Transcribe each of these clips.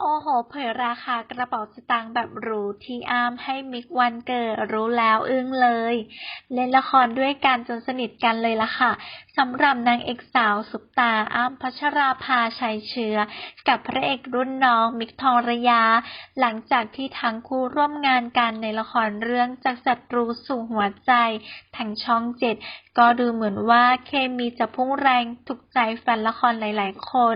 โอ้โห เผยราคากระเป๋าสตางค์แบบหรูที่อ้ามให้มิกวันเกิดรู้แล้วอึ้งเลย เล่นละครด้วยกันจนสนิทกันเลยล่ะค่ะสำหรับนางเอกสาวสุปตาอ้ามพัชราภาชัยเชื้อ กับพระเอกรุ่นน้องมิกทองระยา หลังจากที่ทั้งคู่ร่วมงานกันในละครเรื่องจากศัตรูสู่หัวใจทางช่องเจ็ดก็ดูเหมือนว่าเคมีจะพุ่งแรงถูกใจแฟนละครหลาย ๆ คน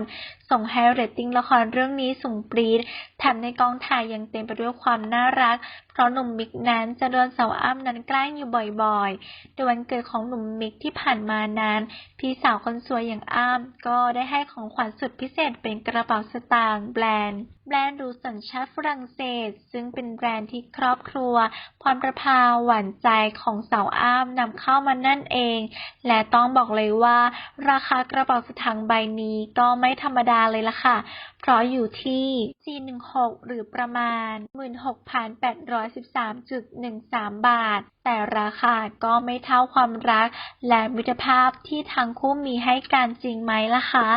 ส่งให้เรตติ้งละครเรื่องนี้สูงปรีดแถมในกองถ่ายยังเต็มไปด้วยความน่ารัก เพราะหนุ่มมิกนั้นจะโดนสาวอ้ำนั้นแกล้งอยู่บ่อยๆ โดยวันเกิดของหนุ่มมิกที่ผ่านมานั้น พี่สาวคนสวยอย่างอ้ำก็ได้ให้ของขวัญสุดพิเศษเป็นกระเป๋าสตางค์แบรนด์ แบรนด์หรูสัญชาติฝรั่งเศส ซึ่งเป็นแบรนด์ที่ครอบครัวพรประภาหวานใจของสาวอ้ามนำเข้ามานั่นเอง และต้องบอกเลยว่า ราคากระเป๋าสตางค์ใบนี้ก็ไม่ธรรมดาเลยล่ะค่ะ เพราะอยู่ที่416 หรือประมาณ 16,813.13 บาท แต่ราคาก็ไม่เท่าความรักและมิตรภาพที่ทั้งคู่มีให้กันจริงไหมล่ะคะ